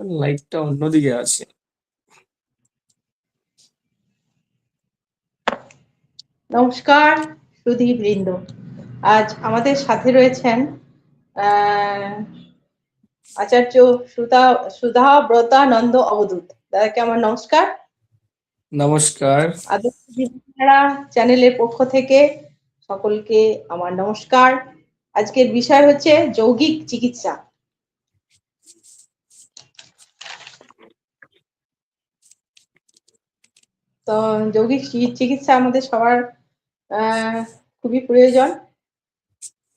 লাইটটা অন্যদিকে আছে। নমস্কার সুধী বৃন্দ আজ আমাদের সাথে রয়েছেন আচার্য সুধা সুধা ব্রতানন্দ অবধূত দাদাকে আমার নমস্কার। নমস্কার। আদর্শ চ্যানেলের পক্ষ থেকে সকলকে আমার নমস্কার। আজকের বিষয় হচ্ছে যৌগিক চিকিৎসা। তো যৌগিক চিকিৎসা আমাদের সবার খুবই প্রয়োজন।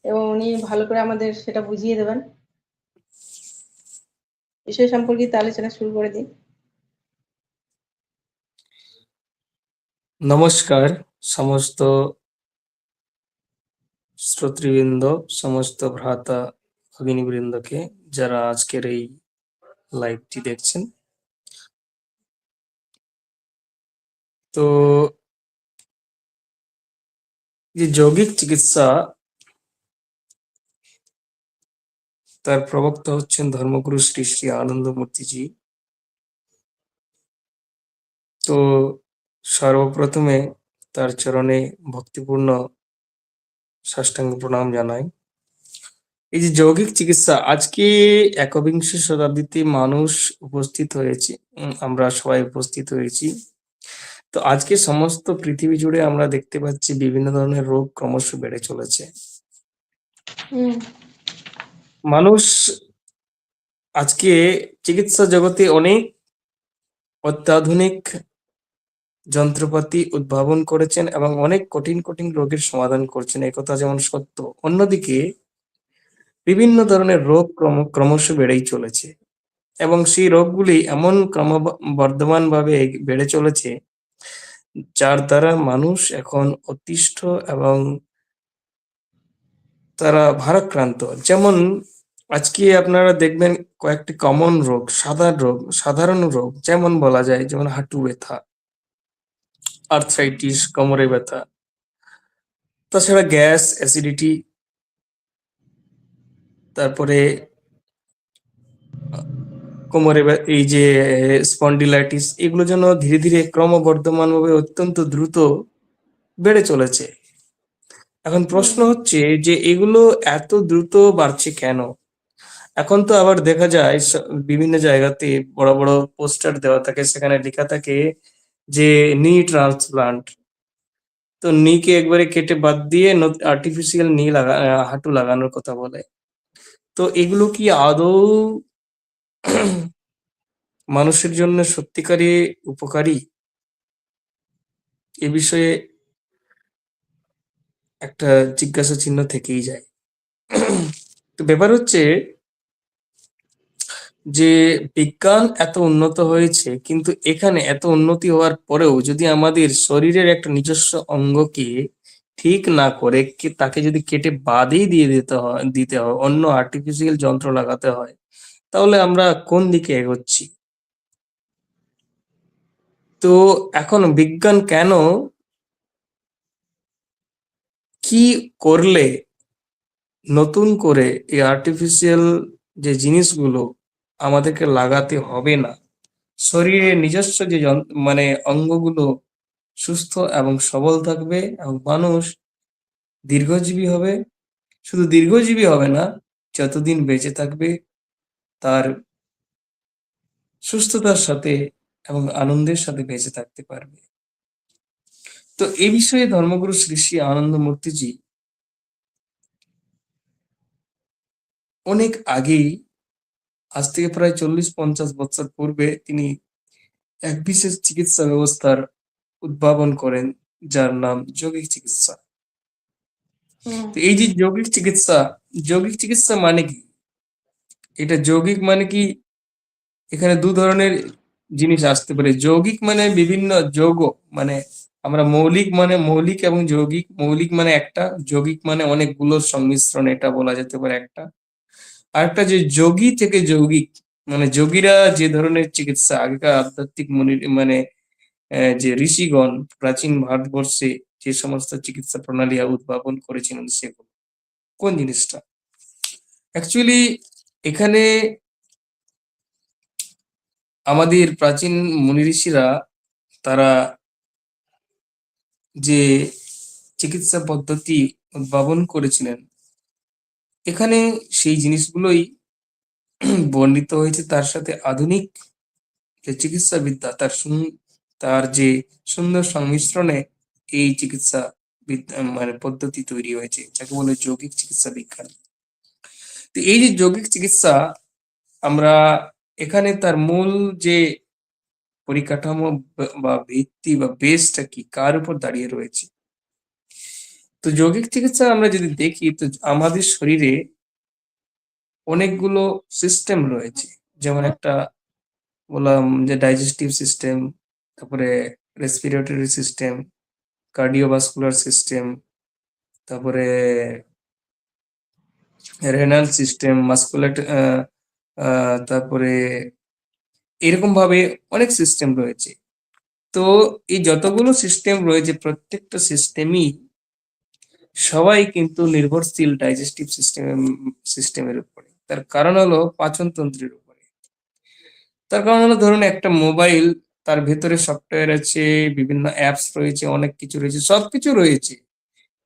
এবং উনি ভালো করে আমাদের সেটা বুঝিয়ে দেবেন। বিষয় সম্পর্কিত আলোচনা শুরু করে দিন নমস্কার, সমস্ত শ্রোতৃবৃন্দ, সমস্ত ভ্রাতা ভগিনীবৃন্দকে যারা আজকের এই লাইভটি দেখছেন তো যে যৌগিক চিকিৎসা, তার প্রবক্তা হচ্ছেন ধর্মগুরু শ্রী শ্রী আনন্দমূর্তিজি। তো সর্বপ্রথমে তার চরণে ভক্তিপূর্ণ সাষ্টাঙ্গ প্রণাম জানাই। এই যে যৌগিক চিকিৎসা, আজকে একবিংশ শতাব্দীতে মানুষ উপস্থিত হয়েছে। আমরা সবাই উপস্থিত হয়েছি। তো আজকে সমস্ত পৃথিবী জুড়ে আমরা দেখতে পাচ্ছি বিভিন্ন ধরনের রোগ ক্রমশ বেড়ে চলেছে। মানুষ আজকে চিকিৎসা জগতে অনেক অত্যাধুনিক যন্ত্রপাতি উদ্ভাবন করেছেন এবং অনেক কঠিন কঠিন রোগের সমাধান করছেন। একথা যেমন সত্য অন্যদিকে বিভিন্ন ধরনের রোগ ক্রম ক্রমশ বেড়েই চলেছে এবং সেই রোগগুলি এমন ক্রমবর্ধমান ভাবে বেড়ে চলেছে যার দ্বারা মানুষ এখন অতিষ্ঠ এবং তারা ভারাক্রান্ত। যেমন আজকে আপনারা দেখবেন কয়েকটি কমন রোগ সাধারণ রোগ সাধারণ রোগ, যেমন বলা যায়, যেমন হাঁটু ব্যথা আর্থ্রাইটিস কোমরে ব্যথা, তাছাড়া গ্যাস অ্যাসিডিটি তারপরে কোমরে এই যে স্পন্ডিলাইটিস এগুলো যেন ধীরে ধীরে ক্রমবর্ধমানভাবে অত্যন্ত দ্রুত বেড়ে চলেছে। এখন প্রশ্ন হচ্ছে যে এগুলো এত দ্রুত বাড়ছে কেন? এখন তো আবার দেখা যায় বিভিন্ন জায়গাতে বড় বড় পোস্টার দেওয়া থাকে সেখানে লেখা থাকে যে নি ট্রান্সপ্লান্ট তো নিকে একবারে কেটে বাদ দিয়ে আর্টিফিশিয়াল নি লাগা হাঁটু লাগানোর কথা বলে। তো এগুলো কি আদৌ মানুষের জন্য সত্যিকারই উপকারী এ বিষয়ে একটা জিজ্ঞাসা চিহ্ন থেকেই যায়। তো ব্যাপার হচ্ছে যে বিজ্ঞান এত উন্নত হয়েছে, কিন্তু এখানে এত উন্নতি হওয়ার পরেও যদি আমাদের শরীরের একটা নিজস্ব অঙ্গকে ঠিক না করে তাকে যদি কেটে বাদই দিয়ে দিতে হয় দিতে হয়, অন্য আর্টিফিশিয়াল যন্ত্র লাগাতে হয় তাহলে আমরা কোন দিকে এগোচ্ছি? তো এখন বিজ্ঞান কেন কি করলে নতুন করে এই আর্টিফিশিয়াল যে জিনিসগুলো আমাদেরকে লাগাতে হবে না? শরীরে নিজস্ব যে মানে অঙ্গগুলো সুস্থ এবং সবল থাকবে এবং মানুষ দীর্ঘজীবী হবে। শুধু দীর্ঘজীবী হবে না, যতদিন বেঁচে থাকবে তার সুস্থতার সাথে এবং আনন্দের সাথে বেঁচে থাকতে পারবে। তো এই বিষয়ে ধর্মগুরু শ্রী শ্রী আনন্দ মূর্তিজি অনেক আগেই আজ থেকে প্রায় চল্লিশ পঞ্চাশ বছর পূর্বে তিনি এক বিশেষ চিকিৎসা ব্যবস্থার উদ্ভাবন করেন যার নাম যৌগিক চিকিৎসা। এই যে যৌগিক চিকিৎসা যৌগিক চিকিৎসা মানে কি? এটা যৌগিক মানে কি? এখানে দু ধরনের জিনিস আসতে পারে। যৌগিক মানে বিভিন্ন যৌগ মানে আমরা মৌলিক মানে মৌলিক এবং যৌগিক। মৌলিক মানে একটা, যৌগিক মানে অনেকগুলো সংমিশ্রণ, এটা বলা যেতে পারে একটা। আরেকটা যে যোগী থেকে যৌগিক মানে যোগীরা যে ধরনের চিকিৎসা, আগেকার আধ্যাত্মিক মুনি মানে যে ঋষিগণ প্রাচীন ভারতবর্ষে যে সমস্ত চিকিৎসা প্রণালী উদ্ভাবন করেছিলেন সেগুলো। কোন জিনিসটা? অ্যাকচুয়ালি এখানে আমাদের প্রাচীন মুনি ঋষিরা তারা যে চিকিৎসা পদ্ধতি উদ্ভাবন করেছিলেন, এখানে সেই জিনিসগুলোই বর্ণিত হয়েছে। তার সাথে আধুনিক যে চিকিৎসা বিদ্যা তার তার যে সুন্দর সংমিশ্রণে এই চিকিৎসা বিদ্যা মানে পদ্ধতি তৈরি হয়েছে, যাকে বলে যৌগিক চিকিৎসা বিজ্ঞান তো এই যে যৌগিক চিকিৎসা, আমরা এখানে তার মূল যে পরিকাঠামো বা- ভিত্তি বা বেসটা কি, কার উপর দাঁড়িয়ে রয়েছে? তো যৌগিক চিকিৎসা আমরা যদি দেখি, তো আমাদের শরীরে অনেকগুলো সিস্টেম রয়েছে। যেমন একটা বললাম যে ডাইজেস্টিভ সিস্টেম তারপরে রেসপিরেটরি সিস্টেম কার্ডিওভাস্কুলার সিস্টেম তারপরে রেনাল সিস্টেম মাস্কুলার তারপরে এরকম ভাবে অনেক সিস্টেম রয়েছে। তো এই যতগুলো সিস্টেম রয়েছে, প্রত্যেকটা সিস্টেমই সবাই কিন্তু নির্ভরশীল ডাইজেস্টিভ সিস্টেম সিস্টেমের উপরে। তার কারণ হলো পাচনতন্ত্রের উপরে। তার কারণ হলো ধরুন একটা মোবাইল তার ভেতরে সফটওয়্যার আছে, বিভিন্ন অ্যাপস রয়েছে, অনেক কিছু রয়েছে, সবকিছু রয়েছে।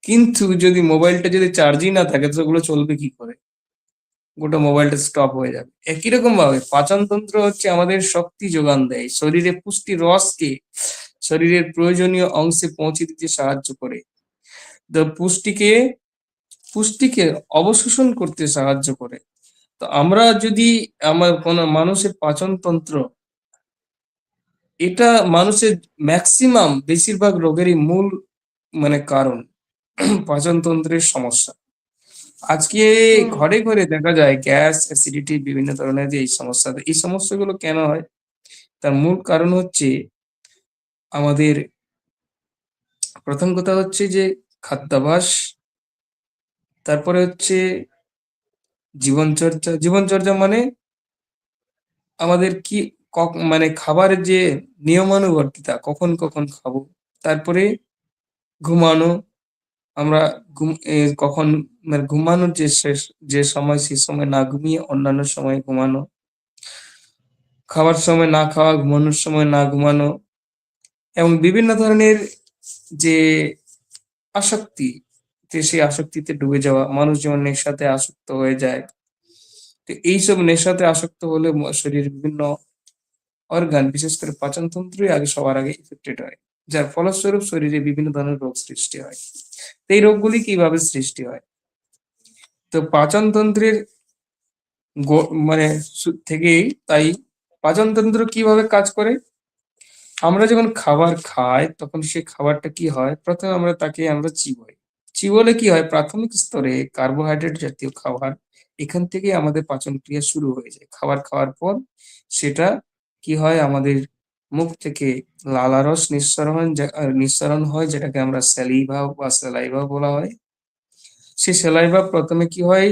কিন্তু যদি মোবাইলটা যদি চার্জই না থাকে, তো ওগুলো চলবে কি করে? গোটা মোবাইলটা স্টপ হয়ে যাবে। একই রকম ভাবে পাচনতন্ত্র হচ্ছে আমাদের শক্তি যোগান দেয়। শরীরে পুষ্টি রসকে শরীরের প্রয়োজনীয় অংশে পৌঁছে দিতে সাহায্য করে। তো পুষ্টিকে পুষ্টিকে অবশোষণ করতে সাহায্য করে। তো আমরা যদি আমার কোন মানুষের পাচনতন্ত্র, এটা মানুষের ম্যাক্সিমাম বেশিরভাগ রোগেরই মূল মানে কারণ। পাচনতন্ত্রের সমস্যা। আজকে। ঘরে ঘরে দেখা যায় গ্যাস অ্যাসিডিটি বিভিন্ন ধরনের যে এই সমস্যা এই সমস্যাগুলো কেন হয়? তার মূল কারণ হচ্ছে আমাদের প্রথম কথা হচ্ছে যে খাদ্যাভ্যাস তারপরে হচ্ছে জীবনচর্চা। জীবনচর্চা মানে আমাদের কি মানে খাবারের যে নিয়মানুবর্তিতা কখন কখন খাব তারপরে ঘুমানো আমরা ঘুম কখন মানে ঘুমানোর যে শেষ, যে সময়, সেই সময় না ঘুমিয়ে অন্যান্য সময় ঘুমানো। খাওয়ার সময় না খাওয়া, ঘুমানোর সময় না ঘুমানো এবং বিভিন্ন ধরনের যে আসক্তি, যে সেই আসক্তিতে ডুবে যাওয়া, মানুষ যেমন নেশাতে আসক্ত হয়ে যায়, তো এইসব নেশাতে আসক্ত হলে শরীরের বিভিন্ন অর্গান বিশেষ করে পাচনতন্ত্রই আগে সবার আগে ইফেক্টেড হয়। যার ফলস্বরূপ শরীরে বিভিন্ন ধরনের রোগ সৃষ্টি হয়। তো এই রোগগুলি কীভাবে সৃষ্টি হয়? তো পাচনতন্ত্রের মানে থেকেই তাই পাচনতন্ত্র কীভাবে কাজ করে? আমরা যখন খাবার খাই, তখন সেই খাবারটা কি হয়? প্রথমে আমরা তাকে আমরা চিবোই। চিবলে কি হয়? প্রাথমিক স্তরে কার্বোহাইড্রেট জাতীয় খাবার এখান থেকে আমাদের পাচন ক্রিয়া শুরু হয়ে যায়। খাবার খাওয়ার পর সেটা কি হয়? আমাদের মুখ থেকে লালারস নিঃসরণ নিঃসরণ হয়, যেটাকে আমরা স্যালিভা বা স্যালাইভা বলা হয়। সেই স্যালাইভা প্রথমে কি হয়?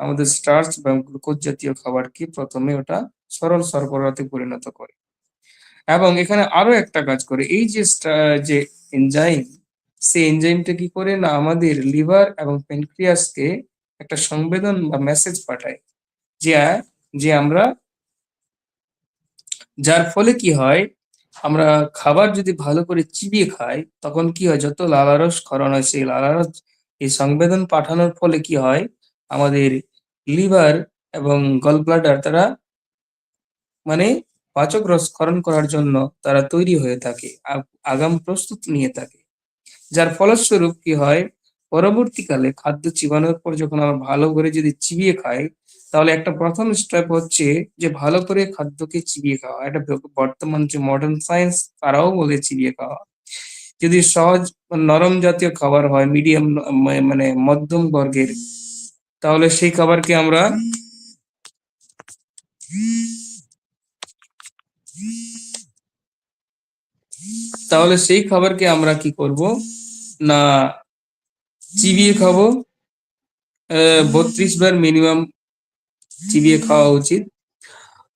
আমাদের স্টার্চ বা গ্লুকোজ জাতীয় খাবারকে প্রথমে ওটা সরল সরবরাহতে পরিণত করে। এবং এখানে আরও একটা কাজ করে, এই যে যে এনজাইম সেই এনজাইমটা কি করে না আমাদের লিভার এবং প্যানক্রিয়াসকে একটা সংবেদন বা মেসেজ পাঠায়, যে যে আমরা যার ফলে কি হয়, আমরা খাবার যদি ভালো করে চিবিয়ে খাই, তখন কি হয়, যত লালারস ক্ষরণ হয়, সেই লালারস এই সংবেদন পাঠানোর ফলে কি হয়, আমাদের লিভার এবং গল ব্লাডার তারা মানে পাচক রস ক্ষরণ করার জন্য তারা তৈরি হয়ে থাকে আগাম প্রস্তুত নিয়ে থাকে। যার ফলস্বরূপ কি হয় পরবর্তীকালে খাদ্য চিবানোর পর যখন আমরা ভালো করে যদি চিবিয়ে খাই, তাহলে একটা প্রথম স্টেপ হচ্ছে যে ভালো করে খাদ্যকে চিবিয়ে খাওয়া। এটা বর্তমান যে মডার্ন সায়েন্স তারাও বলে চিবিয়ে খাওয়া। যদি সহজ নরম জাতীয় খাবার হয় মিডিয়াম মানে মধ্যম বর্গের, তাহলে সেই খাবারকে আমরা তাহলে সেই খাবারকে আমরা কি করব? না চিবিয়ে খাব। বত্রিশ বার মিনিমাম চিবিয়ে খাওয়া উচিত।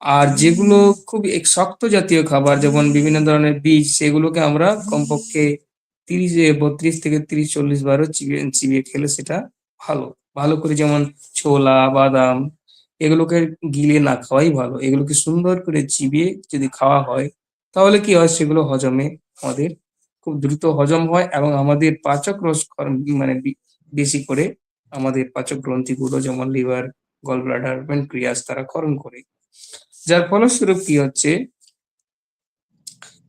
আর যেগুলো খুব শক্ত জাতীয় খাবার, যেমন বিভিন্ন ধরনের বীজ, সেগুলোকে আমরা কমপক্ষে তিরিশ বত্রিশ থেকে তিরিশ, চল্লিশ বারও চিবিয়ে চিবিয়ে খেলে সেটা ভালো। ভালো করে যেমন ছোলা, বাদাম, এগুলোকে গিলে না খাওয়াই ভালো। এগুলোকে সুন্দর করে চিবিয়ে যদি খাওয়া হয়, তাহলে কি হয়? সেগুলো হজমে আমাদের খুব দ্রুত হজম হয় এবং আমাদের পাচক রস মানে বেশি করে আমাদের পাচক গ্রন্থিগুলো যেমন লিভার গল ব্লাডার প্যানক্রিয়াস তারা ক্ষরণ করে। যার ফলস্বরূপ কি হচ্ছে?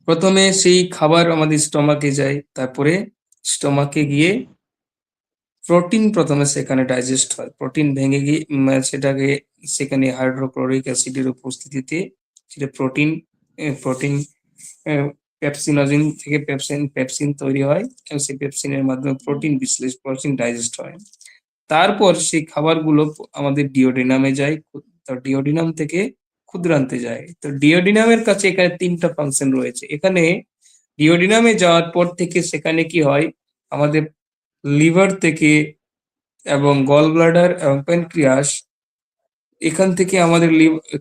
প্রথমে সেই খাবার আমাদের স্টমাকে যায়, তারপরে স্টমাকে গিয়ে প্রোটিন প্রথমে সেখানে ডাইজেস্ট হয়। প্রোটিন ভেঙে গিয়ে সেটাকে সেখানে হাইড্রোক্লোরিক অ্যাসিডের উপস্থিতিতে সেটা প্রোটিন প্রোটিন পেপসিনোজিন থেকে পেপসিন পেপসিন তৈরি হয়। এবং সেই পেপসিনের মাধ্যমে প্রোটিন বিশ্লেষ, প্রোটিন ডাইজেস্ট হয়। তারপর সেই খাবারগুলো আমাদের ডিওডিনামে যায়। তো ডিওডিনাম থেকে ক্ষুদ্রান্তে যায়। তো ডিওডিনামের কাছে এখানে তিনটা ফাংশন রয়েছে। এখানে ডিওডিনামে যাওয়ার পর থেকে সেখানে কি হয়? আমাদের লিভার থেকে এবং গল ব্লাডার এবং প্যানক্রিয়াস এখান থেকে আমাদের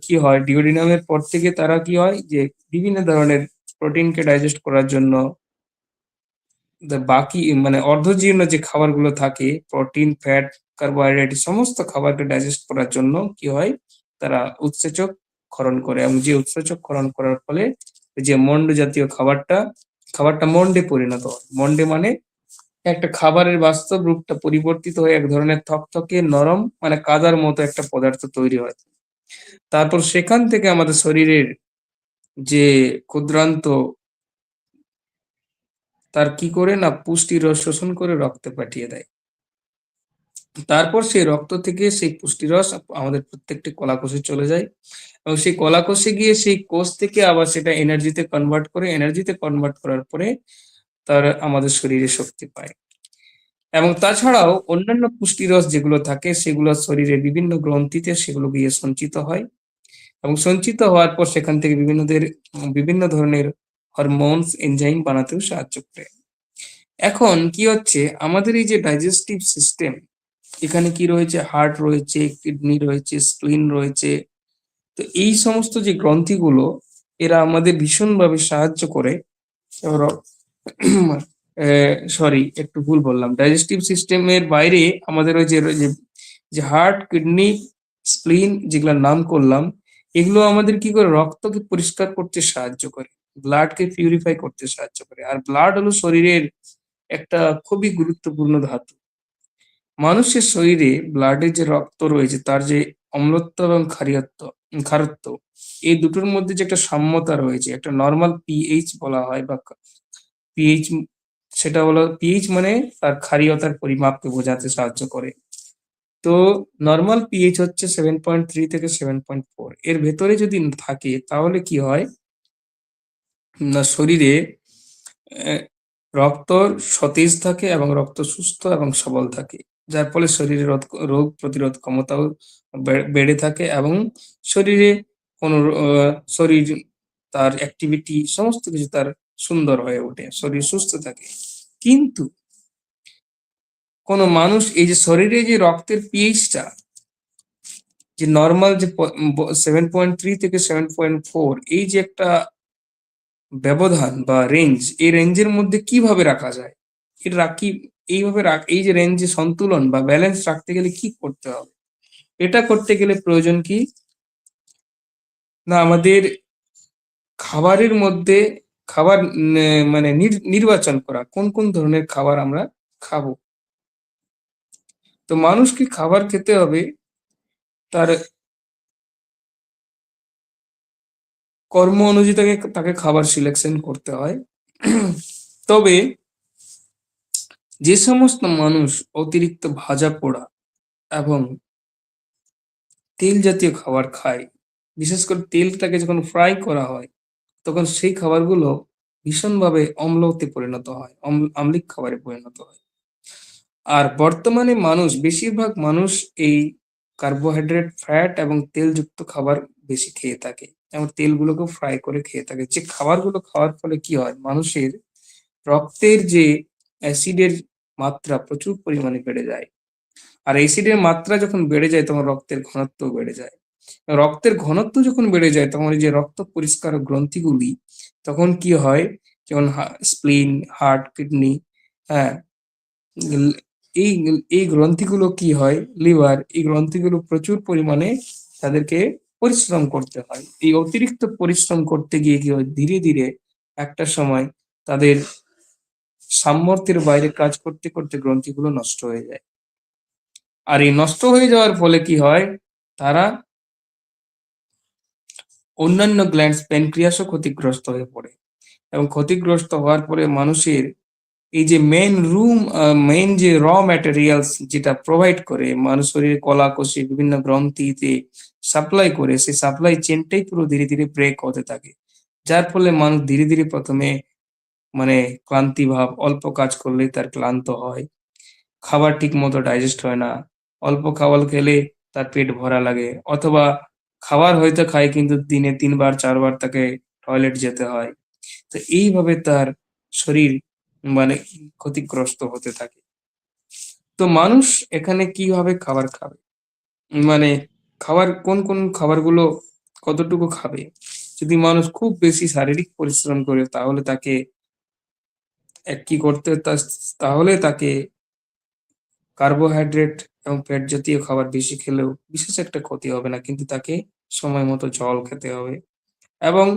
কি হয়? ডিওডিনামের পর থেকে তারা কি হয়? যে বিভিন্ন ধরনের প্রোটিনকে ডাইজেস্ট করার জন্য বাকি মানে অর্ধজীর্ণ যে খাবারগুলো থাকে প্রোটিন ফ্যাট কার্বোহাইড্রেট সমস্ত খাবারকে ডাইজেস্ট করার জন্য কি হয়? তারা উৎসেচক ক্ষরণ করে এবং যে উৎসেচক ক্ষরণ করার ফলে যে মন্ড জাতীয় খাবারটা খাবারটা মন্ডে পরিণত হয়। মন্ডে মানে একটা খাবারের বাস্তব রূপটা পরিবর্তিত হয়ে এক ধরনের থকথকে নরম মানে কাদার মতো একটা পদার্থ তৈরি হয়। তারপর সেখান থেকে আমাদের শরীরের যে ক্ষুদ্রান্ত তার কি করে না পুষ্টি রস শোষণ করে রক্তে পাঠিয়ে দেয়। তারপর সেই রক্ত থেকে সেই পুষ্টিরস আমাদের প্রত্যেকটি কলাকোষে চলে যায় এবং সেই কলাকোষে গিয়ে সেই কোষ থেকে আবার সেটা এনার্জিতে কনভার্ট করে এনার্জিতে কনভার্ট করার পরে তার আমাদের শরীরে শক্তি পায়। এবং তাছাড়াও অন্যান্য পুষ্টিরস যেগুলো থাকে সেগুলো শরীরে বিভিন্ন গ্রন্থিতে সেগুলো গিয়ে সঞ্চিত হয়। এবং সঞ্চিত হওয়ার পর সেখান থেকে বিভিন্নদের, বিভিন্ন ধরনের হরমোনস এনজাইম বানাতেও সাহায্য করে। এখন কি হচ্ছে? আমাদের এই যে ডাইজেস্টিভ সিস্টেম এখানে কি রয়েছে? হার্ট রয়েছে কিডনি রয়েছে স্প্লিন রয়েছে। তো এই সমস্ত যে গ্রন্থিগুলো, এরা আমাদের ভীষণভাবে সাহায্য করে। সরি একটু ভুল বললাম। ডাইজেস্টিভ সিস্টেমের বাইরে আমাদের ওই যে যে- যে হার্ট কিডনি স্প্লিন যেগুলোর নাম করলাম এগুলো আমাদের কি করে? রক্তকে পরিষ্কার করতে সাহায্য করে ব্লাডকে পিউরিফাই করতে সাহায্য করে। আর ব্লাড হলো শরীরের একটা খুবই গুরুত্বপূর্ণ ধাতু। মানুষের শরীরে ব্লাডের যে রক্ত রয়েছে, তার যে অম্লত্ব এবং ক্ষারীয়ত্ব খারত্ব এই দুটোর মধ্যে যে একটা সাম্যতা রয়েছে, একটা নর্মাল পিএইচ বলা হয় বা পিএইচ সেটা হলো পিএইচ মানে তার ক্ষারীয়তার পরিমাপকে বোঝাতে সাহায্য করে। তো নর্মাল পিএইচ হচ্ছে সেভেন পয়েন্ট থ্রি থেকে সেভেন পয়েন্ট ফোর এর ভেতরে যদি থাকে, তাহলে কি হয়? না শরীরে রক্ত সতেজ থাকে এবং রক্ত সুস্থ এবং সবল থাকে, যার ফলে শরীরে রোগ প্রতিরোধ ক্ষমতাও বেড়ে থাকে এবং শরীরে কোনো শরীর তার অ্যাক্টিভিটি সমস্ত কিছু তার সুন্দর হয়ে ওঠে, শরীর সুস্থ থাকে। কিন্তু কোনো মানুষ এই যে শরীরে যে রক্তের পিএইচটা যে নর্মাল যে সেভেন পয়েন্ট থ্রি থেকে সেভেন পয়েন্ট ফোর এই যে একটা ব্যবধান বা রেঞ্জ এই রেঞ্জের মধ্যে কীভাবে রাখা যায়? এটা রাখি এইভাবে রাখ এই যে রেঞ্জে সন্তুলন বা ব্যালেন্স রাখতে গেলে কি করতে হবে? এটা করতে গেলে প্রয়োজন কি? না, আমাদের খাবারের মধ্যে খাবার মানে নির- নির্বাচন করা, কোন কোন ধরনের খাবার আমরা খাব? তো মানুষকে খাবার খেতে হবে তার কর্ম অনুযায়ী তাকে তাকে খাবার সিলেকশন করতে হয়। তবে যে সমস্ত মানুষ অতিরিক্ত ভাজা পোড়া এবং তেল জাতীয় খাবার খায়, বিশেষ করে তেলটাকে যখন ফ্রাই করা হয়, তখন সেই খাবারগুলো ভীষণভাবে অম্লতে পরিণত হয় আম্লিক খাবারে পরিণত হয়। আর বর্তমানে মানুষ, বেশিরভাগ মানুষ এই কার্বোহাইড্রেট ফ্যাট এবং তেলযুক্ত খাবার বেশি খেয়ে থাকে। এবং তেলগুলোকে ফ্রাই করে খেয়ে থাকে। যে খাবারগুলো খাওয়ার ফলে কি হয়? মানুষের রক্তের যে অ্যাসিডের মাত্রা প্রচুর পরিমাণে বেড়ে যায়। আর অ্যাসিডের মাত্রা যখন বেড়ে যায়, তখন রক্তের ঘনত্ব বেড়ে যায়। রক্তের ঘনত্ব যখন বেড়ে যায়, তখন যে রক্ত পরিষ্কার গ্রন্থিগুলি, তখন কি হয়? যেমন স্প্লিন হার্ট কিডনি হ্যাঁ এই এই গ্রন্থিগুলো কি হয়? লিভার, এই গ্রন্থিগুলো প্রচুর পরিমাণে তাদেরকে পরিশ্রম করতে হয়। এই অতিরিক্ত পরিশ্রম করতে গিয়ে কি হয়? ধীরে ধীরে একটা সময় তাদের সামর্থ্যের বাইরে কাজ করতে করতে গ্রন্থিগুলো নষ্ট হয়ে যায়। আর এই নষ্ট হয়ে যাওয়ার ফলে কি হয়? তারা অন্যান্য গ্ল্যান্ডস প্যানক্রিয়াসও ক্ষতিগ্রস্ত হয়ে পড়ে। এবং ক্ষতিগ্রস্ত হওয়ার পরে মানুষের এই যে মেন রুম মেইন যে র ম্যাটেরিয়ালস যেটা প্রোভাইড করে মানুষ শরীরে কলা কোষে বিভিন্ন গ্রন্থিতে সাপ্লাই করে, সেই সাপ্লাই চেনটাই পুরো ধীরে ধীরে ব্রেক হতে থাকে। যার ফলে মানুষ ধীরে ধীরে প্রথমে মানে ক্লান্তি ভাব, অল্প কাজ করলেই তার ক্লান্ত হয়। খাবার ঠিক মতো ডাইজেস্ট হয় না। অল্প খাবার খেলে তার পেট ভরা লাগে। অথবা খাবার হয়তো খায় কিন্তু দিনে তিনবার, চারবার তাকে টয়লেট যেতে হয়। তো এইভাবে তার শরীর মানে ক্ষতিগ্রস্ত হতে থাকে। তো মানুষ এখানে কীভাবে খাবার খাবে? মানে খাবার, কোন কোন খাবারগুলো কতটুকু খাবে? যদি মানুষ খুব বেশি শারীরিক পরিশ্রম করে তাহলে তাকে এক কি করতে তাহলে তাকে কার্বোহাইড্রেট এবং ফ্যাট জাতীয় খাবার বেশি খেলেও বিশেষ একটা ক্ষতি হবে না, কিন্তু তাকে সময় মতো জল খেতে হবে। এবং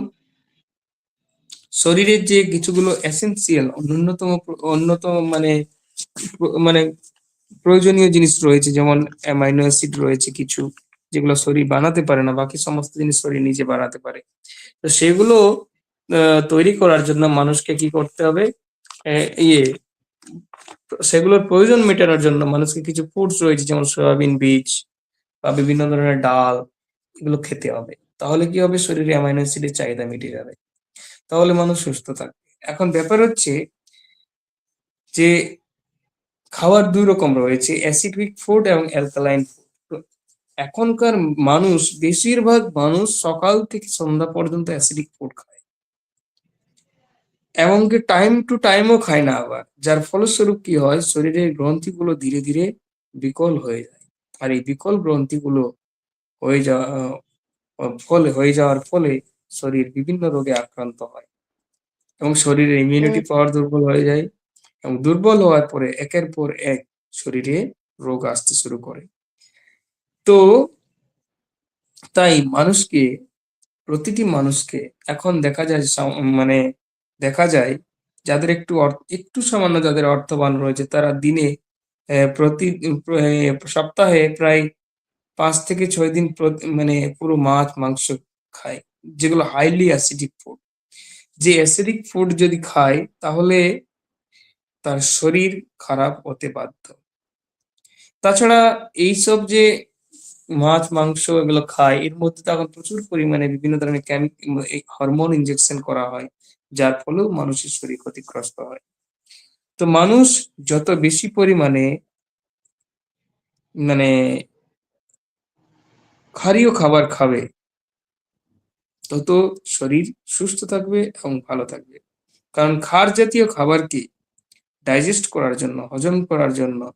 শরীরের যে কিছুগুলো এসেনসিয়াল অন্যতম অন্যতম মানে মানে প্রয়োজনীয় জিনিস রয়েছে, যেমন অ্যামাইনো অ্যাসিড রয়েছে কিছু, যেগুলো শরীর বানাতে পারে না, বাকি সমস্ত জিনিস শরীর নিজে বানাতে পারে। তো সেগুলো তৈরি করার জন্য মানুষকে কি করতে হবে? ইয়ে সেগুলোর প্রয়োজন মেটানোর জন্য মানুষকে কিছু ফুডস রয়েছে, যেমন সয়াবিন, বীজ বা বিভিন্ন ধরনের ডাল, এগুলো খেতে হবে। তাহলে কি হবে? শরীরে অ্যামাইনো অ্যাসিডের চাহিদা মিটে যাবে। তাহলে মানুষ সুস্থ থাকবে। এখন ব্যাপার হচ্ছে যে খাবার দুই রকম রয়েছে, অ্যাসিডিক ফুড এবং অ্যালকালাইন ফুড। এখনকার মানুষ, বেশিরভাগ মানুষ সকাল থেকে সন্ধ্যা পর্যন্ত অ্যাসিডিক ফুড খায়। এমনকি টাইম টু টাইমও খায় না আবার, যার ফলস্বরূপ কি হয়, শরীরের গ্রন্থিগুলো ধীরে ধীরে বিকল হয়ে যায়। আর এই বিকল গ্রন্থিগুলো হয়ে যাওয়া, ফলে হয়ে যাওয়ার ফলে শরীর বিভিন্ন রোগে আক্রান্ত হয় এবং শরীরের ইমিউনিটি পাওয়ার দুর্বল হয়ে যায় এবং দুর্বল হওয়ার পরে একের পর এক শরীরে রোগ আসতে শুরু করে। তো তাই মানুষকে প্রতিটি মানুষকে এখন দেখা যায় মানে দেখা যায় যাদের একটু একটু সামান্য যাদের অর্থবান রয়েছে তারা দিনে প্রতি সপ্তাহে প্রায় পাঁচ থেকে ছয় দিন মানে পুরো মাছ মাংস খায়। যেগুলো হাইলি অ্যাসিডিক ফুড যে অ্যাসিডিক ফুড যদি খায়, তাহলে তার শরীর খারাপ হতে বাধ্য। তাছাড়া এইসব যে মাছ, মাংস এগুলো খায়, এর মধ্যে তো এখন প্রচুর পরিমাণে বিভিন্ন ধরনের হরমোন ইনজেকশন করা হয়, যার ফলেও মানুষের শরীর ক্ষতিগ্রস্ত হয়। তো মানুষ যত বেশি পরিমাণে মানে ক্ষারীয় খাবার খাবে তত শরীর সুস্থ থাকবে এবং ভালো থাকবে। কারণ ক্ষার জাতীয় খাবারকে ডাইজেস্ট করার জন্য, হজম করার জন্য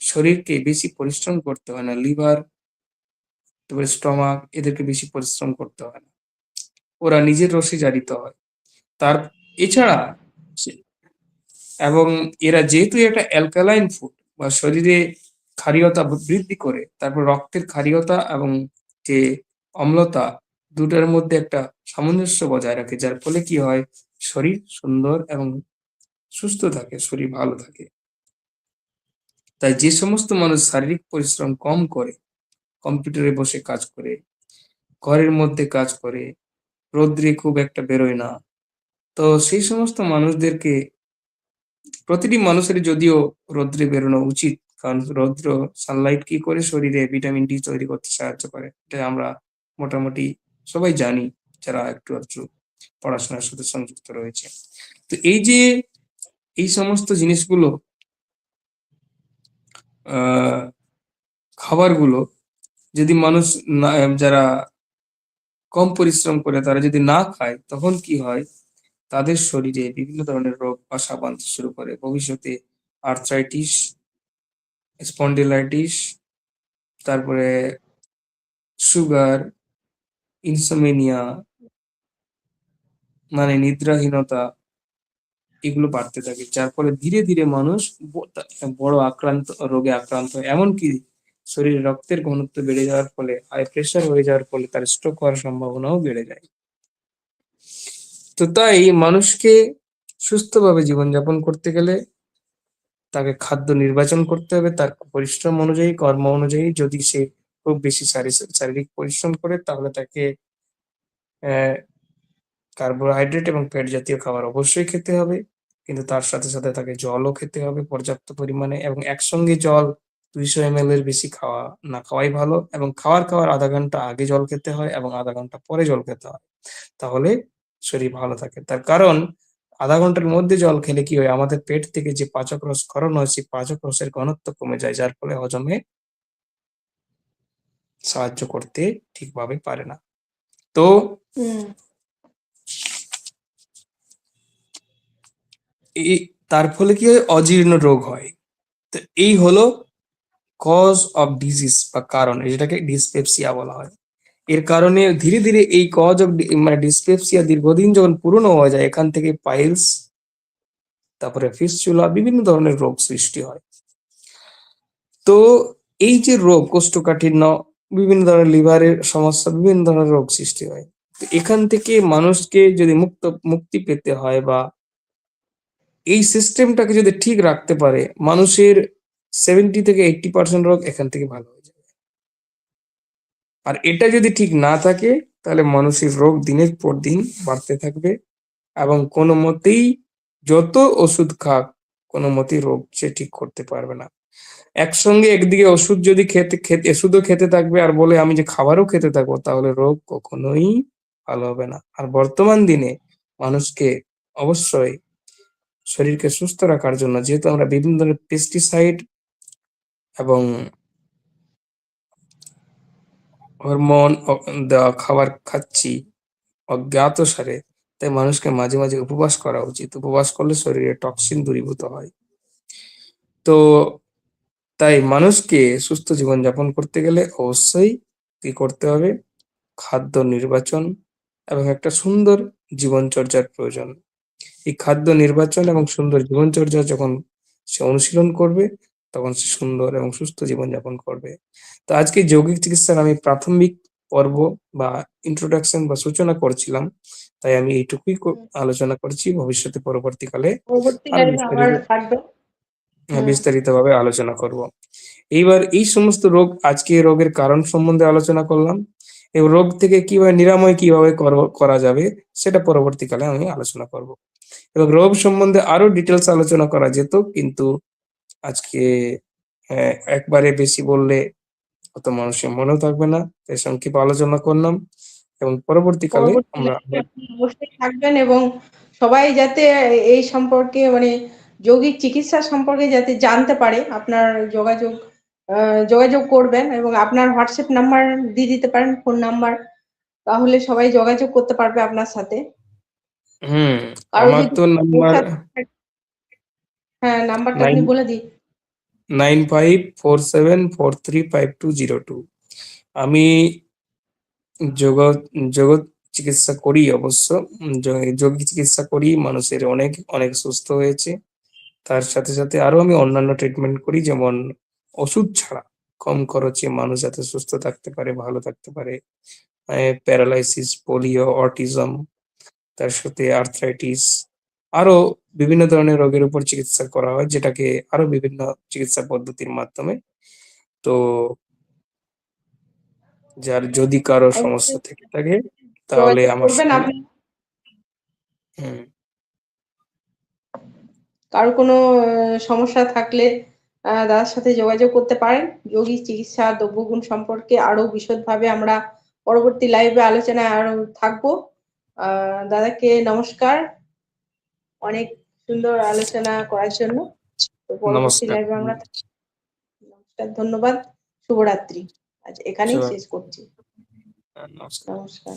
শরীরকে বেশি পরিশ্রম করতে হয় না। লিভার, তারপরে স্টমাক, এদেরকে বেশি পরিশ্রম করতে হয় না। ওরা নিজের রসে জারিত হয়। তার, এছাড়া এবং এরা যেহেতু একটা অ্যালকালাইন ফুড বা শরীরে ক্ষারীয়তা বৃদ্ধি করে, তারপর রক্তের ক্ষারীয়তা এবং যে অম্লতা দুটার মধ্যে একটা সামঞ্জস্য বজায় রাখে, যার ফলে কি হয়? শরীর সুন্দর এবং সুস্থ থাকে, শরীর ভালো থাকে। তাই যে সমস্ত মানুষ শারীরিক পরিশ্রম কম করে, কম্পিউটারে বসে কাজ করে, ঘরের মধ্যে কাজ করে, রৌদ্রে খুব একটা বেরোয় না, তো সেই সমস্ত মানুষদেরকে, প্রতিটি মানুষের যদিও রৌদ্রে বেরোনো উচিত, কারণ রৌদ্র সানলাইট কি করে শরীরে ভিটামিন ডি তৈরি করতে সাহায্য করে, এটা আমরা মোটামুটি সবাই জানি যারা একটু একটু পড়াশোনার সাথে সংযুক্ত রয়েছে। তো এই যে এই সমস্ত জিনিসগুলো খাবারগুলো যদি মানুষ না, যারা কম পরিশ্রম করে তারা যদি না খায়, তখন কি হয়? তাদের শরীরে বিভিন্ন ধরনের রোগ বাসা বাঁধতে শুরু করে ভবিষ্যতে আর্থ্রাইটিস স্পন্ডিলাইটিস তারপরে সুগার ইনসোমেনিয়া মানে নিদ্রাহীনতা, এগুলো বাড়তে থাকে। যার ফলে ধীরে ধীরে মানুষ বড় আক্রান্ত, রোগে আক্রান্ত হয়। এমনকি শরীরে রক্তের ঘনত্ব বেড়ে যাওয়ার ফলে হাই প্রেশার হয়ে যাওয়ার ফলে তার স্ট্রোক হওয়ার সম্ভাবনাও বেড়ে যায়। তো তাই মানুষকে সুস্থভাবে জীবনযাপন করতে গেলে তাকে খাদ্য নির্বাচন করতে হবে। তার পরিশ্রম অনুযায়ী, কর্ম অনুযায়ী যদি সে খুব বেশি শারীরিক পরিশ্রম করে তাহলে তাকে কার্বোহাইড্রেট এবং ফ্যাট জাতীয় খাবার অবশ্যই খেতে হবে। কিন্তু তার সাথে সাথে তাকে জলও খেতে হবে পর্যাপ্ত পরিমাণে এবং একসঙ্গে জল দুইশো এম এর বেশি খাওয়া, না খাওয়াই ভালো এবং খাওয়ার খাওয়ার আধা ঘণ্টা আগে জল খেতে হয় এবং আধা ঘণ্টা পরে জল খেতে হয়। তাহলে শরীর ভালো থাকে। তার কারণ আধা ঘণ্টার মধ্যে জল খেলে কি হয়? আমাদের পেট থেকে যে পাচক রস ক্ষরণ হয়, সেই পাচক রসের ঘনত্ব কমে যায়, যার ফলে হজমে সাহায্য করতে ঠিকভাবে পারে না। তো এই তার ফলে কি হয়? অজীর্ণ রোগ হয়। তো এই হলো কজ অফ ডিজিজ বা কারণ যেটাকে ডিসপেপসিয়া বলা হয়। এর কারণে ধীরে ধীরে এই কজ অফ মানে ডিসপেপসিয়া দীর্ঘদিন যখন পুরনো হয়ে যায় এখান থেকে পাইলস তারপরে ফিসচুলা বিভিন্ন ধরনের রোগ সৃষ্টি হয়। তো এই যে রোগ কোষ্ঠকাঠিন্য বিভিন্ন ধরনের লিভারের সমস্যা, বিভিন্ন ধরনের রোগ সৃষ্টি হয়। তো এখান থেকে মানুষকে যদি মুক্ত, মুক্তি পেতে হয় বা এই সিস্টেমটাকে যদি ঠিক রাখতে পারে, মানুষের সেভেন্টি থেকে এইটটি পার্সেন্ট রোগ এখান থেকে ভালো হয়ে যাবে। আর এটা যদি ঠিক না থাকে, তাহলে মানুষের রোগ দিনের পর দিন বাড়তে থাকবে এবং কোনো মতেই যত ওষুধ খাক, কোনো মতেই রোগ সে ঠিক করতে পারবে না। একসঙ্গে একদিকে ওষুধ যদি খেতে খেতে, ওষুধও খেতে থাকবে আর বলে আমি যে খাবারও খেতে থাকব, তাহলে রোগ কখনোই ভালো হবে না। আর বর্তমান দিনে মানুষকে অবশ্যই শরীরকে সুস্থ রাখার জন্য, যেহেতু আমরা বিভিন্ন ধরনের পেস্টিসাইড এবং হরমোন দেওয়া খাবার খাচ্ছি অজ্ঞাত সারে, তাই মানুষকে মাঝে মাঝে উপবাস করা উচিত। উপবাস করলে শরীরে টক্সিন দূরীভূত হয়। তো তাই মানুষকে সুস্থ জীবনযাপন করতে গেলে অবশ্যই কি করতে হবে? খাদ্য নির্বাচন এবং একটা সুন্দর জীবনচর্যার প্রয়োজন। এই খাদ্য নির্বাচন এবং সুন্দর জীবনচর্যা যখন সে অনুশীলন করবে তখন সে সুন্দর এবং সুস্থ জীবনযাপন করবে। তো আজকে যৌগিক চিকিৎসার আমি প্রাথমিক পর্ব বা ইন্ট্রোডাকশন বা সূচনা করছিলাম তাই আমি এইটুকুই আলোচনা করছি। ভবিষ্যতে পরবর্তীকালে বিস্তারিতভাবে আলোচনা করব। এইবার এই সমস্ত রোগ আজকে রোগের কারণ সম্বন্ধে আলোচনা করলাম। এই রোগ থেকে কীভাবে নিরাময় কীভাবে কর- যাবে সেটা পরবর্তীকালে আমি আলোচনা করব। এবং রোগ সম্বন্ধে আরও ডিটেলস আলোচনা করা যেত কিন্তু আজকে আহ, একবারে বেশি বললে অত মানুষের মনেও থাকবে না তাই সংক্ষেপে আলোচনা করলাম এবং পরবর্তীকালে আমরা অবশ্যই থাকবেন এবং সবাই যাতে এই সম্পর্কে মানে যৌগিক চিকিৎসা সম্পর্কে যাতে জানতে পারে আপনার যোগাযোগ যোগাযোগ করবেন এবং আপনার হোয়াটসঅ্যাপ নাম্বার দিয়ে দিতে পারেন ফোন নাম্বার তাহলে সবাই যোগাযোগ করতে পারবে আপনার সাথে। হুম আমার তো নাম্বার হ্যাঁ নাম্বারটা আপনি বলে দিন। Nine five four seven four three five two zero two. আমি জগৎ জগৎ চিকিৎসা করি অবশ্য যোগী চিকিৎসা করি মানুষের অনেক অনেক সুস্থ হয়েছে। তার সাথে সাথে আরও আমি অন্যান্য ট্রিটমেন্ট করি যেমন ওষুধ ছাড়া। কম খরচে মানুষ যাতে সুস্থ থাকতে পারে ভালো থাকতে পারে। প্যারালাইসিস পোলিও অটিজম তার সাথে আর্থ্রাইটিস আরও বিভিন্ন ধরনের রোগের উপর চিকিৎসা করা হয় যেটাকে আরও বিভিন্ন চিকিৎসা পদ্ধতির মাধ্যমে। তো যার যদি কারও সমস্যা থেকে থাকে তাহলে আমার হুম, কারও কোনো সমস্যা থাকলে দাদার সাথে যোগাযোগ করতে পারেন। যৌগিক চিকিৎসা দ্রব্যগুণ সম্পর্কে আরও বিশদভাবে আমরা পরবর্তী লাইভে আলোচনায় আরও থাকব। আহ, দাদাকে নমস্কার। অনেক সুন্দর আলোচনা করার জন্য। তো পরবর্তী। লাইভে আমরা নমস্কার ধন্যবাদ। শুভরাত্রি। আজ এখানেই শেষ করছি। নমস্কার। নমস্কার।